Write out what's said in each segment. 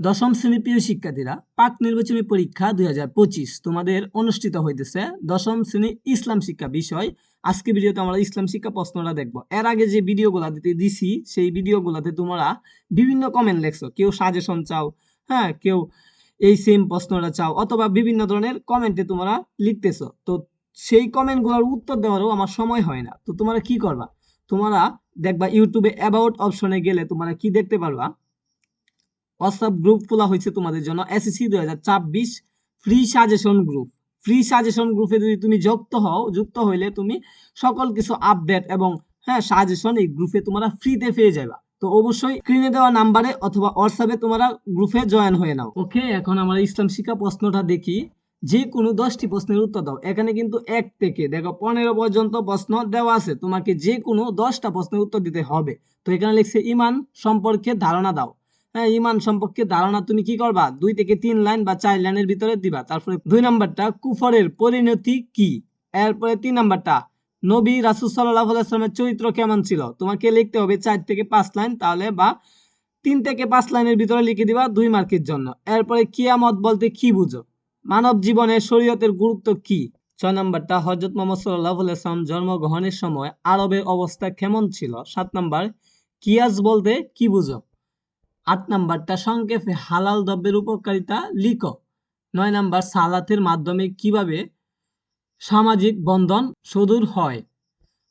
দশম শ্রেণি প্রিয় শিক্ষার্থীরা, পাক নির্বাচনী পরীক্ষা দুই হাজার পঁচিশ তোমাদের অনুষ্ঠিত হইতেছে দশম শ্রেণি ইসলাম শিক্ষা বিষয়। আজকে ভিডিওতে আমরা ইসলাম শিক্ষা প্রশ্নটা দেখব। এর আগে যে ভিডিওগুলা দিতে দিছি, সেই ভিডিওগুলাতে তোমরা বিভিন্ন কমেন্ট লেখছো। কেউ সাজেশন চাও হ্যাঁ কেউ এই সেম প্রশ্নটা চাও, অথবা বিভিন্ন ধরনের কমেন্টে তোমরা লিখতেছো। তো সেই কমেন্টগুলোর উত্তর দেওয়ারও আমার সময় হয় না। তো তোমরা কি করবা? তোমরা দেখবা ইউটিউবে অ্যাবাউট অপশনে গেলে তোমরা কি দেখতে পারবা? হোয়াটসঅ্যাপ গ্রুপ খোলা হয়েছে তোমাদের জন্য এসএসসি দুই হাজার ছাব্বিশ free suggestion group free suggestion গ্রুপে যদি তুমি যুক্ত হও, যুক্ত হইলে তুমি সকল কিছু আপডেট এবং হ্যাঁ সাজেশন এই গ্রুপে তোমরা ফ্রিতে পেয়ে যাবা। তো অবশ্যই স্ক্রিনে দেওয়া নাম্বারে অথবা হোয়াটসঅ্যাপে তোমরা গ্রুপে জয়েন হয়ে নাও। ওকে এখন আমরা ইসলাম শিক্ষা প্রশ্নটা দেখি। যে কোনো দশটি প্রশ্নের উত্তর দাও। এখানে কিন্তু এক থেকে, দেখো, পনেরো পর্যন্ত প্রশ্ন দেওয়া আছে। তোমাকে যে কোনো দশটা প্রশ্নের উত্তর দিতে হবে। তো এখানে লিখছে, ইমান সম্পর্কে ধারণা দাও। হ্যাঁ ইমান সম্পর্কে ধারণা তুমি কি করবা? দুই থেকে তিন লাইন বা চার লাইনের ভিতরে দিবা। তারপরে দুই নাম্বারটা, কুফরের পরিণতি কি? এরপরে তিন নাম্বারটা, নবী রাসুল সাল্লাহ আলাইসলামের চরিত্র কেমন ছিল? তোমাকে লিখতে হবে চার থেকে পাঁচ লাইন, তাহলে বা তিন থেকে পাঁচ লাইনের ভিতরে লিখে দিবা দুই মার্কের জন্য। এরপরে কিয়ামত বলতে কি বুঝো? মানব জীবনে শরীয়তের গুরুত্ব কি? ছয় নম্বরটা হজরত মোহাম্মদ সাল্লাহ আলাইসলাম জন্মগ্রহণের সময় আরবের অবস্থা কেমন ছিল? সাত নম্বর, কিয়াস বলতে কি বুঝো? আট নাম্বারটা সংক্ষেপে হালাল দ্রব্যের উপকারিতা লিখো। নয় নাম্বার, সালাতের মাধ্যমে কীভাবে সামাজিক বন্ধন সুদূর হয়?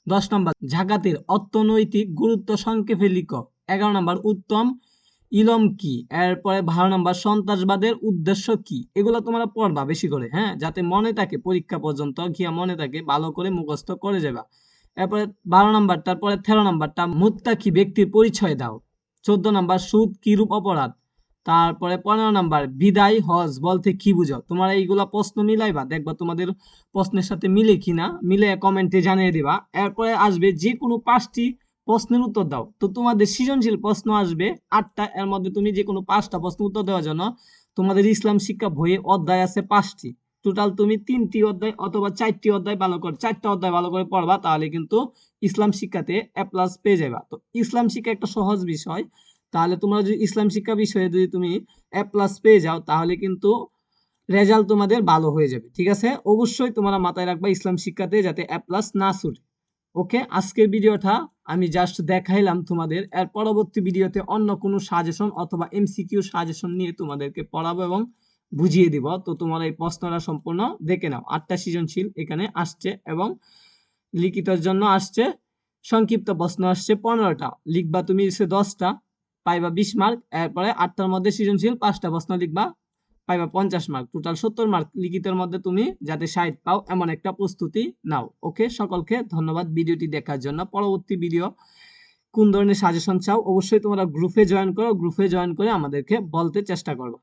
দশ নম্বর, জাকাতের অর্থনৈতিক গুরুত্ব সংক্ষেপে লিখো। এগারো নম্বর, উত্তম ইলম কি? এরপরে বারো নম্বর, সন্ত্রাসবাদের উদ্দেশ্য কি? এগুলো তোমরা পড়বা বেশি করে হ্যাঁ? যাতে মনে থাকে, পরীক্ষা পর্যন্ত গিয়া মনে থাকে, ভালো করে মুখস্থ করে যাবা। এরপরে বারো নম্বর তারপরে তেরো নম্বরটা, মুত্তাকি ব্যক্তির পরিচয় দাও। চোদ্দ নাম্বার, সুদ কিরূপ অপরাধ? তারপরে পনেরো নাম্বার, বিদায় হজ, বলতে কি বুঝো? তোমরা এইগুলা প্রশ্ন মিলাইবা, দেখবা তোমাদের প্রশ্নের সাথে মিলে কিনা, মিলে কমেন্টে জানিয়ে দিবা। এরপরে আসবে যে কোনো পাঁচটি প্রশ্নের উত্তর দাও। তো তোমাদের সৃজনশীল প্রশ্ন আসবে আটটা, এর মধ্যে তুমি যে কোনো পাঁচটা প্রশ্ন উত্তর দেওয়ার জন্য তোমাদের ইসলাম শিক্ষা বইয়ে অধ্যায় আছে পাঁচটি। টোটাল তুমি তিনটি অধ্যায় অথবা চারটি অধ্যায় ভালো করে, চারটা অধ্যায় ভালো করে পড়বা, তাহলে কিন্তু ইসলাম শিক্ষাতে এ প্লাস পেয়ে যাবা। তো ইসলাম শিক্ষা একটা সহজ বিষয়। তাহলে তোমরা যদি ইসলাম শিক্ষা বিষয়ে যদি তুমি এ প্লাস পেয়ে যাও, তাহলে কিন্তু রেজাল্ট তোমাদের ভালো হয়ে যাবে। ঠিক আছে? অবশ্যই তোমরা মাথায় রাখবা ইসলাম শিক্ষাতে যাতে এ প্লাস না ছুটে। ওকে আজকের ভিডিওটা আমি জাস্ট দেখাইলাম তোমাদের। এর পরবর্তী ভিডিওতে অন্য কোনো সাজেশন অথবা এমসিকিউ সাজেশন নিয়ে তোমাদেরকে পড়াবো এবং বুঝিয়ে দিব। তো তোমার এই প্রশ্নটা সম্পূর্ণ দেখে নাও। আটটা সৃজনশীল এখানে আসছে এবং লিখিতর জন্য আসছে, সংক্ষিপ্ত প্রশ্ন আসছে পনেরোটা। লিখবা তুমি সে দশটা, পাইবা বিশ মার্ক, এরপরে আটটার মধ্যে সৃজনশীল, পাঁচটা প্রশ্ন লিখবা, পাইবা পঞ্চাশ মার্ক। টোটাল সত্তর মার্ক। লিখিতের মধ্যে তুমি যাতে ষাট পাও, এমন একটা প্রস্তুতি নাও। ওকে? সকলকে ধন্যবাদ ভিডিওটি দেখার জন্য। পরবর্তী ভিডিও কোন ধরনের সাজেশন চাও, অবশ্যই তোমরা গ্রুপে জয়েন করো। গ্রুপে জয়েন করে আমাদেরকে বলতে চেষ্টা করো।